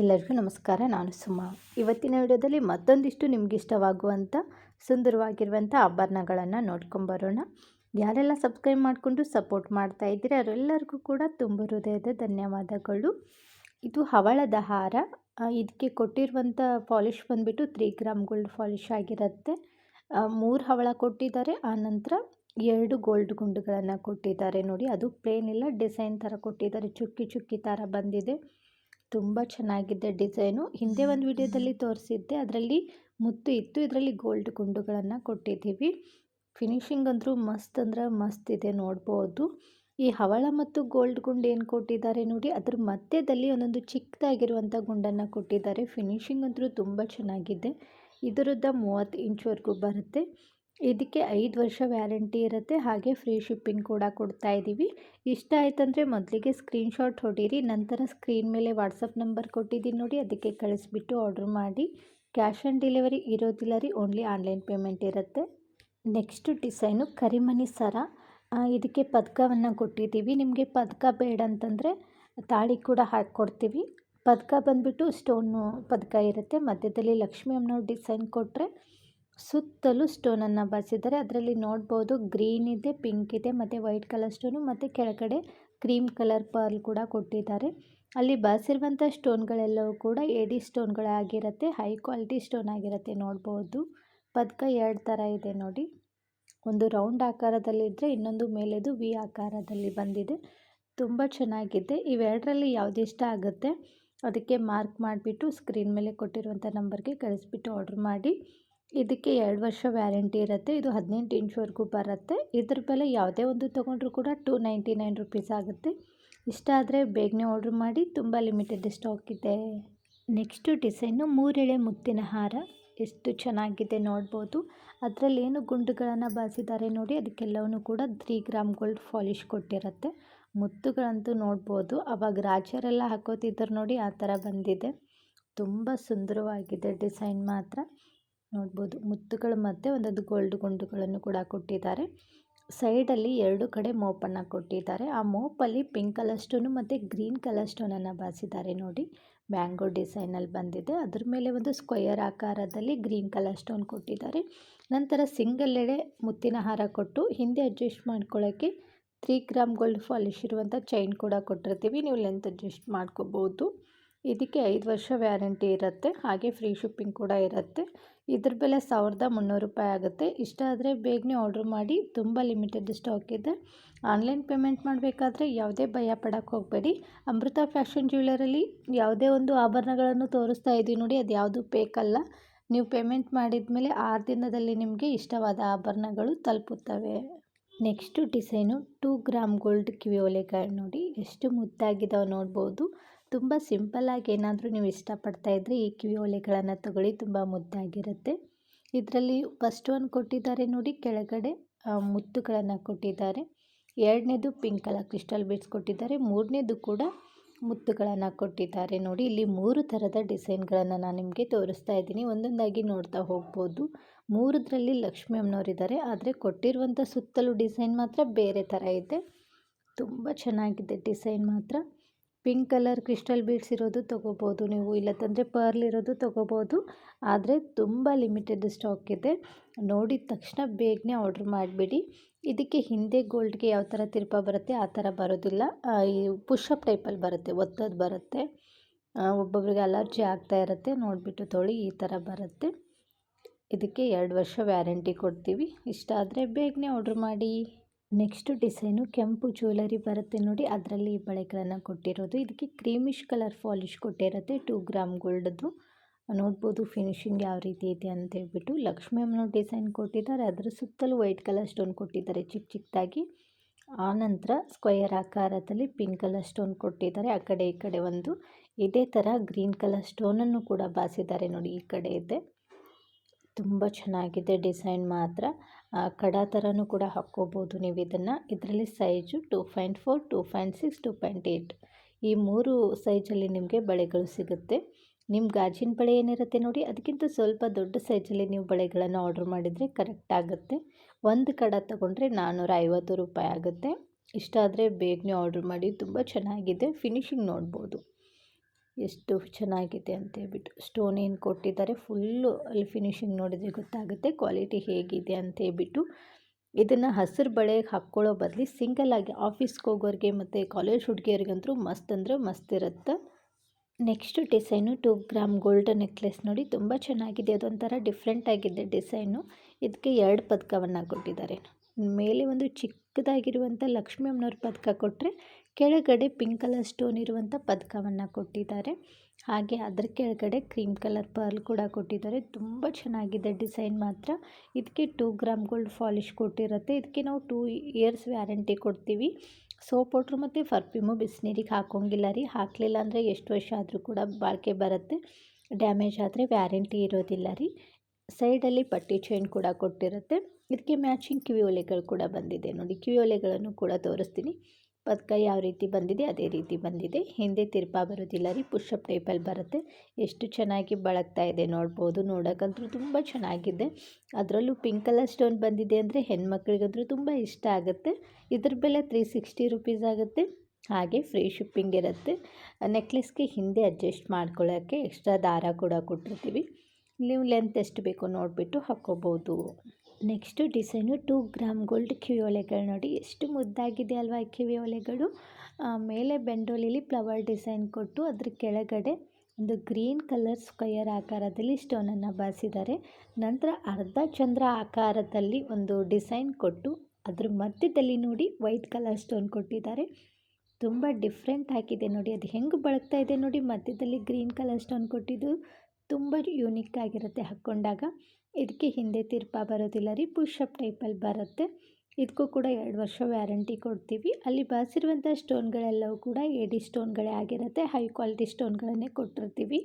ಎಲ್ಲರಿಗೂ ನಮಸ್ಕಾರ, ನಾನು ಸುಮಾ. ಇವತ್ತಿನ ವಿಡಿಯೋದಲ್ಲಿ ಮತ್ತೊಂದಿಷ್ಟು ನಿಮ್ಗೆ ಇಷ್ಟವಾಗುವಂಥ ಸುಂದರವಾಗಿರುವಂಥ ಆಭರಣಗಳನ್ನು ನೋಡ್ಕೊಂಬರೋಣ ಯಾರೆಲ್ಲ ಸಬ್ಸ್ಕ್ರೈಬ್ ಮಾಡಿಕೊಂಡು ಸಪೋರ್ಟ್ ಮಾಡ್ತಾ ಇದ್ದೀರಿ, ಅವರೆಲ್ಲರಿಗೂ ಕೂಡ ತುಂಬ ಹೃದಯದ ಧನ್ಯವಾದಗಳು. ಇದು ಹವಳದ ಹಾರ. ಇದಕ್ಕೆ ಕೊಟ್ಟಿರುವಂಥ ಪಾಲಿಶ್ ಬಂದುಬಿಟ್ಟು ತ್ರೀ ಗ್ರಾಮ್ ಗೋಲ್ಡ್ ಪಾಲಿಶ್ ಆಗಿರುತ್ತೆ. ಮೂರು ಹವಳ ಕೊಟ್ಟಿದ್ದಾರೆ ಆನಂತರ ಎರಡು ಗೋಲ್ಡ್ ಗುಂಡುಗಳನ್ನು ಕೊಟ್ಟಿದ್ದಾರೆ ನೋಡಿ. ಅದು ಪ್ಲೇನ್ ಇಲ್ಲ, ಡಿಸೈನ್ ಥರ ಕೊಟ್ಟಿದ್ದಾರೆ, ಚುಕ್ಕಿ ಚುಕ್ಕಿ ಥರ ಬಂದಿದೆ. ತುಂಬ ಚೆನ್ನಾಗಿದೆ ಡಿಸೈನು. ಹಿಂದೆ ಒಂದು ವಿಡಿಯೋದಲ್ಲಿ ತೋರಿಸಿದ್ದೆ. ಅದರಲ್ಲಿ ಮುತ್ತು ಇತ್ತು. ಇದರಲ್ಲಿ ಗೋಲ್ಡ್ ಗುಂಡುಗಳನ್ನು ಕೊಟ್ಟಿದ್ದೀವಿ. ಫಿನಿಶಿಂಗ್ ಅಂದರೂ ಮಸ್ತ್ ಅಂದ್ರೆ ಮಸ್ತ್ ಇದೆ ನೋಡ್ಬೋದು. ಈ ಹವಳ ಮತ್ತು ಗೋಲ್ಡ್ ಗುಂಡು ಏನು ಕೊಟ್ಟಿದ್ದಾರೆ ನೋಡಿ, ಅದ್ರ ಮಧ್ಯದಲ್ಲಿ ಒಂದೊಂದು ಚಿಕ್ಕದಾಗಿರುವಂಥ ಗುಂಡನ್ನು ಕೊಟ್ಟಿದ್ದಾರೆ. ಫಿನಿಶಿಂಗ್ ಅಂತೂ ತುಂಬ ಚೆನ್ನಾಗಿದೆ. ಇದರದ್ದು ಮೂವತ್ತು ಇಂಚ್ವರೆಗೂ ಬರುತ್ತೆ. ಇದಕ್ಕೆ ಐದು ವರ್ಷ ವ್ಯಾರಂಟಿ ಇರುತ್ತೆ. ಹಾಗೆ ಫ್ರೀ ಶಿಪ್ಪಿಂಗ್ ಕೂಡ ಕೊಡ್ತಾ ಇದ್ದೀವಿ ಇಷ್ಟ ಆಯ್ತಂದರೆ ಮೊದಲಿಗೆ ಸ್ಕ್ರೀನ್ಶಾಟ್ ಹೊಡೀರಿ, ನಂತರ ಸ್ಕ್ರೀನ್ ಮೇಲೆ ವಾಟ್ಸಪ್ ನಂಬರ್ ಕೊಟ್ಟಿದ್ದೀನಿ ನೋಡಿ, ಅದಕ್ಕೆ ಕಳಿಸ್ಬಿಟ್ಟು ಆರ್ಡ್ರ್ ಮಾಡಿ. ಕ್ಯಾಶ್ ಆನ್ ಡೆಲಿವರಿ ಇರೋದಿಲ್ಲ ರೀ, ಓನ್ಲಿ ಆನ್ಲೈನ್ ಪೇಮೆಂಟ್ ಇರುತ್ತೆ. ನೆಕ್ಸ್ಟ್ ಡಿಸೈನು ಕರಿಮಣಿ ಸರ. ಇದಕ್ಕೆ ಪದಕವನ್ನು ಕೊಟ್ಟಿದ್ದೀವಿ. ನಿಮಗೆ ಪದಕ ಬೇಡ ಅಂತಂದರೆ ತಾಳಿ ಕೂಡ ಹಾಕ್ಕೊಡ್ತೀವಿ ಪದಕ ಬಂದುಬಿಟ್ಟು ಸ್ಟೋನು ಪದಕ ಇರುತ್ತೆ. ಮಧ್ಯದಲ್ಲಿ ಲಕ್ಷ್ಮೀ ಅಮ್ಮನವ್ರು ಡಿಸೈನ್ ಕೊಟ್ಟರೆ ಸುತ್ತಲೂ ಸ್ಟೋನನ್ನು ಬರೆಸಿದ್ದಾರೆ ಅದರಲ್ಲಿ ನೋಡ್ಬೋದು ಗ್ರೀನ್ ಇದೆ, ಪಿಂಕ್ ಇದೆ, ಮತ್ತು ವೈಟ್ ಕಲರ್ ಸ್ಟೋನು, ಮತ್ತು ಕೆಳಗಡೆ ಕ್ರೀಮ್ ಕಲರ್ ಪರ್ಲ್ ಕೂಡ ಕೊಟ್ಟಿದ್ದಾರೆ. ಅಲ್ಲಿ ಬಾರಿಸಿರುವಂಥ ಸ್ಟೋನ್ಗಳೆಲ್ಲವೂ ಕೂಡ ಎಡಿ ಸ್ಟೋನ್ಗಳೇ ಆಗಿರುತ್ತೆ ಹೈ ಕ್ವಾಲಿಟಿ ಸ್ಟೋನ್ ಆಗಿರುತ್ತೆ ನೋಡ್ಬೋದು. ಪದಕ ಎರಡು ಥರ ಇದೆ ನೋಡಿ. ಒಂದು ರೌಂಡ್ ಆಕಾರದಲ್ಲಿದ್ದರೆ ಇನ್ನೊಂದು ಮೇಲೆದು ವಿ ಆಕಾರದಲ್ಲಿ ಬಂದಿದೆ. ತುಂಬ ಚೆನ್ನಾಗಿದೆ. ಇವೆರಡರಲ್ಲಿ ಯಾವ್ದು ಇಷ್ಟ ಆಗುತ್ತೆ ಅದಕ್ಕೆ ಮಾರ್ಕ್ ಮಾಡಿಬಿಟ್ಟು ಸ್ಕ್ರೀನ್ ಮೇಲೆ ಕೊಟ್ಟಿರುವಂಥ ನಂಬರ್ಗೆ ಕಳಿಸ್ಬಿಟ್ಟು ಆರ್ಡ್ರ್ ಮಾಡಿ. ಇದಕ್ಕೆ ಎರಡು ವರ್ಷ ವ್ಯಾರಂಟಿ ಇರುತ್ತೆ, ಇದು ಹದಿನೆಂಟು ಇಂಚ್ವರೆಗೂ ಬರುತ್ತೆ. ಇದ್ರ ಬೆಲೆ ಯಾವುದೇ ಒಂದು ತೊಗೊಂಡ್ರೂ ಕೂಡ ಟೂ ನೈಂಟಿ ನೈನ್ ರುಪೀಸ್ ಆಗುತ್ತೆ. ಇಷ್ಟ ಆದರೆ ಬೇಗನೆ ಆರ್ಡ್ರ್ ಮಾಡಿ, ತುಂಬ ಲಿಮಿಟೆಡ್ ಸ್ಟಾಕ್ ಇದೆ. ನೆಕ್ಸ್ಟು ಡಿಸೈನು ಮೂರೆಳೆ ಮುತ್ತಿನ ಹಾರ. ಎಷ್ಟು ಚೆನ್ನಾಗಿದೆ ನೋಡ್ಬೋದು. ಅದರಲ್ಲಿ ಏನು ಗುಂಡುಗಳನ್ನು ಬಳಸಿದ್ದಾರೆ ನೋಡಿ ಅದಕ್ಕೆಲ್ಲವೂ ಕೂಡ ತ್ರೀ ಗ್ರಾಮ್ ಗೋಲ್ಡ್ ಪಾಲಿಶ್ ಕೊಟ್ಟಿರುತ್ತೆ. ಮುತ್ತುಗಳಂತೂ ನೋಡ್ಬೋದು. ಅವಾಗ ರಾಜರೆಲ್ಲ ಹಾಕೋತಿದ್ರು ನೋಡಿ, ಆ ಥರ ಬಂದಿದೆ. ತುಂಬ ಸುಂದರವಾಗಿದೆ ಡಿಸೈನ್ ಮಾತ್ರ. ನೋಡ್ಬೋದು. ಮುತ್ತುಗಳ ಮತ್ತೆ ಒಂದೊಂದು ಗೋಲ್ಡ್ ಗುಂಡುಗಳನ್ನು ಕೂಡ ಕೊಟ್ಟಿದ್ದಾರೆ. ಸೈಡಲ್ಲಿ ಎರಡು ಕಡೆ ಮೋಪನ್ನು ಕೊಟ್ಟಿದ್ದಾರೆ. ಆ ಮೋಪಲ್ಲಿ ಪಿಂಕ್ ಕಲರ್ ಸ್ಟೋನು ಮತ್ತು ಗ್ರೀನ್ ಕಲರ್ ಸ್ಟೋನನ್ನು ಬಾಸಿದ್ದಾರೆ ನೋಡಿ. ಮ್ಯಾಂಗೋ ಡಿಸೈನಲ್ಲಿ ಬಂದಿದೆ. ಅದ್ರ ಮೇಲೆ ಒಂದು ಸ್ಕ್ವಯರ್ ಆಕಾರದಲ್ಲಿ ಗ್ರೀನ್ ಕಲರ್ ಸ್ಟೋನ್ ಕೊಟ್ಟಿದ್ದಾರೆ. ನಂತರ ಸಿಂಗಲ್ ಎಡೆ ಮುತ್ತಿನ ಹಾರ ಕೊಟ್ಟು ಹಿಂದೆ ಅಡ್ಜಸ್ಟ್ ಮಾಡ್ಕೊಳ್ಳೋಕ್ಕೆ ತ್ರೀ ಗ್ರಾಮ್ ಗೋಲ್ಡ್ ಫಾಲಿಶ್ ಇರುವಂಥ ಚೈನ್ ಕೂಡ ಕೊಟ್ಟಿರ್ತೀವಿ. ನೀವು ಲೆಂತ್ ಅಡ್ಜಸ್ಟ್ ಮಾಡ್ಕೋಬೋದು. ಇದಕ್ಕೆ ಐದು ವರ್ಷ ವ್ಯಾರಂಟಿ ಇರುತ್ತೆ, ಹಾಗೆ ಫ್ರೀ ಶಿಪ್ಪಿಂಗ್ ಕೂಡ ಇರುತ್ತೆ. ಇದ್ರ ಬೆಲೆ ಸಾವಿರದ ಮುನ್ನೂರು ರೂಪಾಯಿ ಆಗುತ್ತೆ. ಇಷ್ಟ ಆದರೆ ಬೇಗನೆ ಆರ್ಡ್ರ್ ಮಾಡಿ, ತುಂಬ ಲಿಮಿಟೆಡ್ ಸ್ಟಾಕ್ ಇದೆ. ಆನ್ಲೈನ್ ಪೇಮೆಂಟ್ ಮಾಡಬೇಕಾದ್ರೆ ಯಾವುದೇ ಭಯ ಪಡೋಕ್ಕೆ ಹೋಗಬೇಡಿ. ಅಮೃತ ಫ್ಯಾಷನ್ ಜ್ಯುವೆಲರಲ್ಲಿ ಯಾವುದೇ ಒಂದು ಆಭರಣಗಳನ್ನು ತೋರಿಸ್ತಾ ಇದ್ದೀವಿ ನೋಡಿ, ಅದು ಯಾವುದು ಬೇಕಲ್ಲ. ನೀವು ಪೇಮೆಂಟ್ ಮಾಡಿದ ಮೇಲೆ ಆರು ದಿನದಲ್ಲಿ ನಿಮಗೆ ಇಷ್ಟವಾದ ಆಭರಣಗಳು ತಲುಪುತ್ತವೆ. Next design two gram gold ಕಿವಿ ಓಲೆಗಳು ನೋಡಿ, ಎಷ್ಟು ಮುದ್ದಾಗಿದ್ದಾವೆ ನೋಡ್ಬೋದು. ತುಂಬ ಸಿಂಪಲ್ಲಾಗಿ ಏನಾದರೂ ನೀವು ಇಷ್ಟಪಡ್ತಾ ಇದ್ದರೆ ಈ ಕಿವಿ ಒಲೆಗಳನ್ನು ತಗೊಳ್ಳಿ, ತುಂಬ ಮುದ್ದಾಗಿರುತ್ತೆ. ಇದರಲ್ಲಿ ಫಸ್ಟ್ ಒಂದು ಕೊಟ್ಟಿದ್ದಾರೆ ನೋಡಿ, ಕೆಳಗಡೆ ಮುತ್ತುಗಳನ್ನು ಕೊಟ್ಟಿದ್ದಾರೆ. ಎರಡನೇದು ಪಿಂಕ್ ಕಲರ್ ಕ್ರಿಸ್ಟಲ್ ಬೀಡ್ಸ್ ಕೊಟ್ಟಿದ್ದಾರೆ. ಮೂರನೇದು ಕೂಡ ಮುತ್ತುಗಳನ್ನು ಕೊಟ್ಟಿದ್ದಾರೆ ನೋಡಿ. ಇಲ್ಲಿ ಮೂರು ಥರದ ಡಿಸೈನ್ಗಳನ್ನು ನಾನು ನಿಮಗೆ ತೋರಿಸ್ತಾ ಇದ್ದೀನಿ. ಒಂದೊಂದಾಗಿ ನೋಡ್ತಾ ಹೋಗ್ಬೋದು. ಮೂರದ್ರಲ್ಲಿ ಲಕ್ಷ್ಮಿ ಅಮ್ಮನವರಿದ್ದಾರೆ. ಆದರೆ ಕೊಟ್ಟಿರುವಂಥ ಸುತ್ತಲೂ ಡಿಸೈನ್ ಮಾತ್ರ ಬೇರೆ ಥರ ಇದೆ. ತುಂಬ ಚೆನ್ನಾಗಿದೆ ಡಿಸೈನ್ ಮಾತ್ರ. ಪಿಂಕ್ ಕಲರ್ ಕ್ರಿಸ್ಟಲ್ ಬೀಡ್ಸ್ ಇರೋದು ತೊಗೋಬೋದು ನೀವು, ಇಲ್ಲತ್ತಂದರೆ ಪರ್ಲ್ ಇರೋದು ತೊಗೋಬೋದು. ಆದರೆ ತುಂಬ ಲಿಮಿಟೆಡ್ ಸ್ಟಾಕ್ ಇದೆ. ನೋಡಿದ ತಕ್ಷಣ ಬೇಗನೆ ಆರ್ಡ್ರ್ ಮಾಡಿಬಿಡಿ. ಇದಕ್ಕೆ ಹಿಂದೆ ಗೋಲ್ಡ್ಗೆ ಯಾವ ಥರ ತಿರುಪ ಬರುತ್ತೆ, ಆ ಥರ ಬರೋದಿಲ್ಲ. ಈ ಪುಷಪ್ ಟೈಪಲ್ಲಿ ಬರುತ್ತೆ, ಒತ್ತೋದು ಬರುತ್ತೆ. ಒಬ್ಬೊಬ್ರಿಗೆ ಅಲರ್ಜಿ ಆಗ್ತಾ ಇರುತ್ತೆ, ನೋಡಿಬಿಟ್ಟು ತೊಳಿ, ಈ ಥರ ಬರುತ್ತೆ. ಇದಕ್ಕೆ ಎರಡು ವರ್ಷ ವ್ಯಾರಂಟಿ ಕೊಡ್ತೀವಿ. ಇಷ್ಟ ಆದರೆ ಬೇಗನೆ ಆರ್ಡ್ರ್ ಮಾಡಿ. ನೆಕ್ಸ್ಟ್ ಡಿಸೈನು ಕೆಂಪು ಜ್ಯುವೆಲರಿ ಬರುತ್ತೆ ನೋಡಿ, ಅದರಲ್ಲಿ ಈ ಬಳೆಗಳನ್ನು ಕೊಟ್ಟಿರೋದು. ಇದಕ್ಕೆ ಕ್ರೀಮಿಶ್ ಕಲರ್ ಪಾಲಿಶ್ ಕೊಟ್ಟಿರುತ್ತೆ, ಟೂ ಗ್ರಾಮ್ ಗೋಲ್ಡದು. ನೋಡ್ಬೋದು ಫಿನಿಶಿಂಗ್ ಯಾವ ರೀತಿ ಇದೆ ಅಂತ ಹೇಳ್ಬಿಟ್ಟು ಲಕ್ಷ್ಮಿ ಅಮ್ಮನ ಡಿಸೈನ್ ಕೊಟ್ಟಿದ್ದಾರೆ. ಅದರ ಸುತ್ತಲೂ ವೈಟ್ ಕಲರ್ ಸ್ಟೋನ್ ಕೊಟ್ಟಿದ್ದಾರೆ ಚಿಕ್ಕ ಚಿಕ್ಕದಾಗಿ. ಆನಂತರ ಸ್ಕ್ವಯರ್ ಆಕಾರದಲ್ಲಿ ಪಿಂಕ್ ಕಲರ್ ಸ್ಟೋನ್ ಕೊಟ್ಟಿದ್ದಾರೆ, ಆ ಕಡೆ ಈ ಕಡೆ ಒಂದು. ಇದೇ ಥರ ಗ್ರೀನ್ ಕಲರ್ ಸ್ಟೋನನ್ನು ಕೂಡ ಬಾಸಿದ್ದಾರೆ ನೋಡಿ, ಈ ಕಡೆ ಇದೆ. ತುಂಬ ಚೆನ್ನಾಗಿದೆ ಡಿಸೈನ್ ಮಾತ್ರ. ಕಡ ಥರನೂ ಕೂಡ ಹಾಕ್ಕೋಬೋದು ನೀವು ಇದನ್ನು. ಇದರಲ್ಲಿ size two point four, two point six, two point eight ಈ ಮೂರು ಸೈಜಲ್ಲಿ ನಿಮಗೆ ಬಳೆಗಳು ಸಿಗುತ್ತೆ. ನಿಮ್ಮ ಗಾಜಿನ ಬಳೆ ಏನಿರುತ್ತೆ ನೋಡಿ, ಅದಕ್ಕಿಂತ ಸ್ವಲ್ಪ ದೊಡ್ಡ ಸೈಜಲ್ಲಿ ನೀವು ಬಳೆಗಳನ್ನು ಆರ್ಡ್ರ್ ಮಾಡಿದರೆ ಕರೆಕ್ಟ್ ಆಗುತ್ತೆ. ಒಂದು ಕಡ ತಗೊಂಡ್ರೆ ನಾನ್ನೂರ ಐವತ್ತು ರೂಪಾಯಿ ಆಗುತ್ತೆ. ಇಷ್ಟ ಆದರೆ ಬೇಗನೆ ಆರ್ಡ್ರ್ ಮಾಡಿ, ತುಂಬ ಚೆನ್ನಾಗಿದೆ. ಫಿನಿಶಿಂಗ್ ನೋಡ್ಬೋದು. ಎಷ್ಟು ಚೆನ್ನಾಗಿದೆ ಅಂತ ಹೇಳ್ಬಿಟ್ಟು ಸ್ಟೋನ್ ಏನು ಕೊಟ್ಟಿದ್ದಾರೆ ಫುಲ್ಲು ಅಲ್ಲಿ ಫಿನಿಶಿಂಗ್ ನೋಡಿದರೆ ಗೊತ್ತಾಗುತ್ತೆ ಕ್ವಾಲಿಟಿ ಹೇಗಿದೆ ಅಂತ ಹೇಳ್ಬಿಟ್ಟು. ಇದನ್ನು ಹಸಿರು ಬಳೆಗೆ ಹಾಕ್ಕೊಳ್ಳೋ ಬದಲು ಆಗಿ ಆಫೀಸ್ಗೆ ಹೋಗೋರಿಗೆ ಮತ್ತು ಕಾಲೇಜ್ ಹುಡುಗಿಯರಿಗಂತೂ ಮಸ್ತ್ ಅಂದರೆ ಮಸ್ತ್ ಇರುತ್ತೆ. Next design two gram gold necklace ನೋಡಿ ತುಂಬ ಚೆನ್ನಾಗಿದೆ, ಅದೊಂಥರ ಡಿಫ್ರೆಂಟ್ ಆಗಿದೆ ಡಿಸೈನು ಇದಕ್ಕೆ ಎರಡು ಪದಕವನ್ನು ಕೊಟ್ಟಿದ್ದಾರೆ. ಮೇಲೆ ಒಂದು ಚಿಕ್ಕದಾಗಿರುವಂಥ ಲಕ್ಷ್ಮೀ ಅಮ್ಮನವ್ರ ಪದಕ ಕೊಟ್ಟರೆ ಕೆಳಗಡೆ ಪಿಂಕ್ ಕಲರ್ ಸ್ಟೋನ್ ಇರುವಂಥ ಪದಕವನ್ನು ಕೊಟ್ಟಿದ್ದಾರೆ. ಹಾಗೆ ಅದರ ಕೆಳಗಡೆ ಕ್ರೀಮ್ ಕಲರ್ ಪರ್ಲ್ ಕೂಡ ಕೊಟ್ಟಿದ್ದಾರೆ. ತುಂಬ ಚೆನ್ನಾಗಿದೆ ಡಿಸೈನ್ ಮಾತ್ರ. ಇದಕ್ಕೆ ಟೂ ಗ್ರಾಮ್ ಗೋಲ್ಡ್ ಫಾಲಿಶ್ ಕೊಟ್ಟಿರುತ್ತೆ. ಇದಕ್ಕೆ ನಾವು ಟೂ ಇಯರ್ಸ್ ವ್ಯಾರಂಟಿ ಕೊಡ್ತೀವಿ. ಸೋಪ್ ಪೌಡ್ರು ಮತ್ತು ಪರ್ಫ್ಯೂಮು ಬಿಸಿನೀರಿಗೆ ಹಾಕೋಂಗಿಲ್ಲ ರೀ. ಹಾಕಲಿಲ್ಲ ಅಂದರೆ ಎಷ್ಟು ವರ್ಷ ಆದರೂ ಕೂಡ ಬಾಳಿಕೆ ಬರುತ್ತೆ. ಡ್ಯಾಮೇಜ್ ಆದರೆ ವ್ಯಾರಂಟಿ ಇರೋದಿಲ್ಲ ರೀ. ಸೈಡಲ್ಲಿ ಪಟ್ಟಿ ಚೈನ್ ಕೂಡ ಕೊಟ್ಟಿರುತ್ತೆ. ಇದಕ್ಕೆ ಮ್ಯಾಚಿಂಗ್ ಕಿವಿ ಒಲೆಗಳು ಕೂಡ ಬಂದಿದೆ ನೋಡಿ. ಕಿವಿ ಒಲೆಗಳನ್ನು ಕೂಡ ತೋರಿಸ್ತೀನಿ. ಪದಕ ಯಾವ ರೀತಿ ಬಂದಿದೆ, ಅದೇ ರೀತಿ ಬಂದಿದೆ. ಹಿಂದೆ ತಿರ್ಪಾ ಬರೋದಿಲ್ಲ ರೀ ಪುಷಪ್ ಟೈಪಲ್ಲಿ ಬರುತ್ತೆ. ಎಷ್ಟು ಚೆನ್ನಾಗಿ ಬಳಗ್ತಾ ಇದೆ ನೋಡ್ಬೋದು. ನೋಡೋಕ್ಕಂತೂ ತುಂಬ ಚೆನ್ನಾಗಿದೆ. ಅದರಲ್ಲೂ ಪಿಂಕ್ ಕಲರ್ ಸ್ಟೋನ್ ಬಂದಿದೆ ಅಂದರೆ ಹೆಣ್ಮಕ್ಳಿಗಂತೂ ತುಂಬ ಇಷ್ಟ ಆಗುತ್ತೆ. ಇದ್ರ ಬೆಲೆ ತ್ರೀ ಸಿಕ್ಸ್ಟಿ ರುಪೀಸ್ ಆಗುತ್ತೆ. ಹಾಗೆ ಫ್ರೀ ಶಿಪ್ಪಿಂಗ್ ಇರುತ್ತೆ. ನೆಕ್ಲೆಸ್ಗೆ ಹಿಂದೆ ಅಡ್ಜಸ್ಟ್ ಮಾಡ್ಕೊಳ್ಳೋಕ್ಕೆ ಎಕ್ಸ್ಟ್ರಾ ದಾರ ಕೂಡ ಕೊಟ್ಟಿರ್ತೀವಿ. ನೀವು ಲೆಂತ್ ಎಷ್ಟು ಬೇಕೋ ನೋಡಿಬಿಟ್ಟು ಹಾಕ್ಕೋಬೋದು. Next design two gram gold ಕಿವಿ ಒಲೆಗಳು ನೋಡಿ. ಎಷ್ಟು ಮುದ್ದಾಗಿದೆ ಅಲ್ವಾ ಕಿವಿ ಒಲೆಗಳು? ಮೇಲೆ ಬೆಂಡೋಲಿಲಿ ಫ್ಲವರ್ ಡಿಸೈನ್ ಕೊಟ್ಟು ಅದ್ರ ಕೆಳಗಡೆ ಒಂದು ಗ್ರೀನ್ ಕಲರ್ ಸ್ಕ್ವಯರ್ ಆಕಾರದಲ್ಲಿ ಸ್ಟೋನನ್ನು ಬಾಸಿದ್ದಾರೆ ನಂತರ ಅರ್ಧ ಚಂದ್ರ ಆಕಾರದಲ್ಲಿ ಒಂದು ಡಿಸೈನ್ ಕೊಟ್ಟು ಅದ್ರ ಮಧ್ಯದಲ್ಲಿ ನೋಡಿ ವೈಟ್ ಕಲರ್ ಸ್ಟೋನ್ ಕೊಟ್ಟಿದ್ದಾರೆ. ತುಂಬ ಡಿಫ್ರೆಂಟ್ ಆಗಿದೆ ನೋಡಿ. ಅದು ಹೆಂಗೆ ಬಳಕ್ತಾ ಇದೆ ನೋಡಿ ಮಧ್ಯದಲ್ಲಿ ಗ್ರೀನ್ ಕಲರ್ ಸ್ಟೋನ್ ಕೊಟ್ಟಿದ್ದು. ತುಂಬ ಯೂನಿಕ್ ಆಗಿರುತ್ತೆ ಹಾಕ್ಕೊಂಡಾಗ. ಇದಕ್ಕೆ ಹಿಂದೆ ತಿರ್ಪಾ ಬರೋದಿಲ್ಲ ರೀ ಪುಷಪ್ ಟೈಪಲ್ಲಿ ಬರುತ್ತೆ. ಇದಕ್ಕೂ ಕೂಡ ಎರಡು ವರ್ಷ ವ್ಯಾರಂಟಿ ಕೊಡ್ತೀವಿ. ಅಲ್ಲಿ ಬಾಸಿರುವಂಥ ಸ್ಟೋನ್ಗಳೆಲ್ಲವೂ ಕೂಡ ಎಡಿ ಸ್ಟೋನ್ಗಳೇ ಆಗಿರುತ್ತೆ. ಹೈ ಕ್ವಾಲಿಟಿ ಸ್ಟೋನ್ಗಳನ್ನೇ ಕೊಟ್ಟಿರ್ತೀವಿ.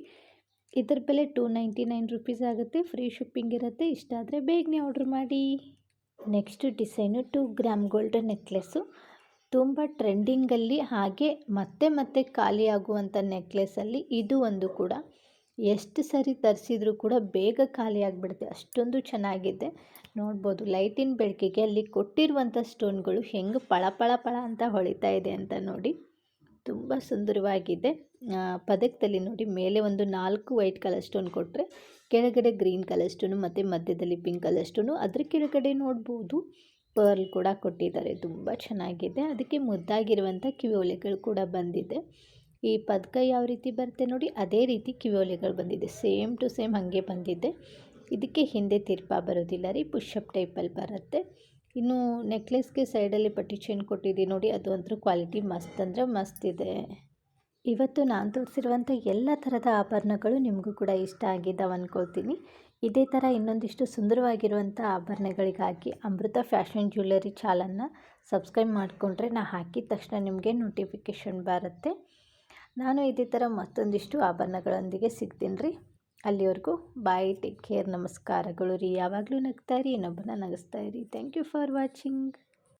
ಇದ್ರ ಬೆಲೆ ಟೂ ನೈಂಟಿ ನೈನ್ ರುಪೀಸ್ ಆಗುತ್ತೆ. ಫ್ರೀ ಶಿಪ್ಪಿಂಗ್ ಇರುತ್ತೆ. ಇಷ್ಟ ಆದರೆ ಬೇಗನೆ ಆರ್ಡ್ರ್ ಮಾಡಿ. Next design two gram gold necklace ತುಂಬ ಟ್ರೆಂಡಿಂಗಲ್ಲಿ ಹಾಗೆ ಮತ್ತೆ ಮತ್ತೆ ಖಾಲಿಯಾಗುವಂಥ ನೆಕ್ಲೆಸಲ್ಲಿ ಇದು ಒಂದು ಕೂಡ. ಎಷ್ಟು ಸರಿ ತರಿಸಿದ್ರು ಕೂಡ ಬೇಗ ಖಾಲಿ ಆಗಿಬಿಡುತ್ತೆ. ಅಷ್ಟೊಂದು ಚೆನ್ನಾಗಿದೆ. ನೋಡ್ಬೋದು, ಲೈಟಿನ ಬೆಳಕಿಗೆ ಅಲ್ಲಿ ಕೊಟ್ಟಿರುವಂಥ ಸ್ಟೋನ್ಗಳು ಹೆಂಗೆ ಪಳ ಪಳ ಪಳ ಅಂತ ಹೊಳಿತಾ ಇದೆ ಅಂತ ನೋಡಿ. ತುಂಬ ಸುಂದರವಾಗಿದೆ. ಪದಕದಲ್ಲಿ ನೋಡಿ, ಮೇಲೆ ಒಂದು ನಾಲ್ಕು ವೈಟ್ ಕಲರ್ ಸ್ಟೋನ್ ಕೊಟ್ಟರೆ ಕೆಳಗಡೆ ಗ್ರೀನ್ ಕಲರ್ ಸ್ಟೋನು ಮತ್ತು ಮಧ್ಯದಲ್ಲಿ ಪಿಂಕ್ ಕಲರ್ ಸ್ಟೋನು, ಅದ್ರ ಕೆಳಗಡೆ ನೋಡ್ಬೋದು, ಪರ್ಲ್ ಕೂಡ ಕೊಟ್ಟಿದ್ದಾರೆ. ತುಂಬ ಚೆನ್ನಾಗಿದೆ. ಅದಕ್ಕೆ ಮುದ್ದಾಗಿರುವಂಥ ಕಿವಿ ಒಲೆಗಳು ಕೂಡ ಬಂದಿದೆ. ಈ ಪದಕ ಯಾವ ರೀತಿ ಬರುತ್ತೆ ನೋಡಿ, ಅದೇ ರೀತಿ ಕಿವಿಯೋಲೆಗಳು ಬಂದಿದೆ. ಸೇಮ್ ಟು ಸೇಮ್ ಹಾಗೆ ಬಂದಿದೆ. ಇದಕ್ಕೆ ಹಿಂದೆ ತಿರ್ಪಾ ಬರೋದಿಲ್ಲ ರೀ ಪುಷಪ್ ಟೈಪಲ್ಲಿ ಬರುತ್ತೆ. ಇನ್ನು ನೆಕ್ಲೆಸ್ಗೆ ಸೈಡಲ್ಲಿ ಪಟ್ಟಿ ಚೈನ್ ಕೊಟ್ಟಿದ್ದೀನಿ ನೋಡಿ, ಅದು ಕ್ವಾಲಿಟಿ ಮಸ್ತ್ ಅಂದರೆ ಮಸ್ತ್ ಇದೆ. ಇವತ್ತು ನಾನು ತೋರಿಸಿರುವಂಥ ಎಲ್ಲ ಥರದ ಆಭರಣಗಳು ನಿಮಗೂ ಕೂಡ ಇಷ್ಟ ಆಗಿದ್ದಾವೆ ಅಂದ್ಕೊಳ್ತೀನಿ ಇದೇ ಥರ ಇನ್ನೊಂದಿಷ್ಟು ಸುಂದರವಾಗಿರುವಂಥ ಆಭರಣಗಳಿಗಾಗಿ ಅಮೃತ ಫ್ಯಾಷನ್ ಜ್ಯುವೆಲ್ಲರಿ ಚಾಲನ್ನು ಸಬ್ಸ್ಕ್ರೈಬ್ ಮಾಡಿಕೊಂಡ್ರೆ ನಾ ಹಾಕಿದ ತಕ್ಷಣ ನಿಮಗೆ ನೋಟಿಫಿಕೇಷನ್ ಬರುತ್ತೆ. ನಾನು ಇದೇ ಥರ ಮತ್ತೊಂದಿಷ್ಟು ಆಭರಣಗಳೊಂದಿಗೆ ಸಿಗ್ತೀನಿ ರೀ. ಅಲ್ಲಿವರೆಗೂ ಬಾಯ್, ಟೇಕ್ ಕೇರ್, ನಮಸ್ಕಾರಗಳು ರೀ. ಯಾವಾಗಲೂ ನಗ್ತಾ ಇರಿ ಇನ್ನೊಬ್ಬನ ನಗಿಸ್ತಾ ಇರಿ. Thank you for watching.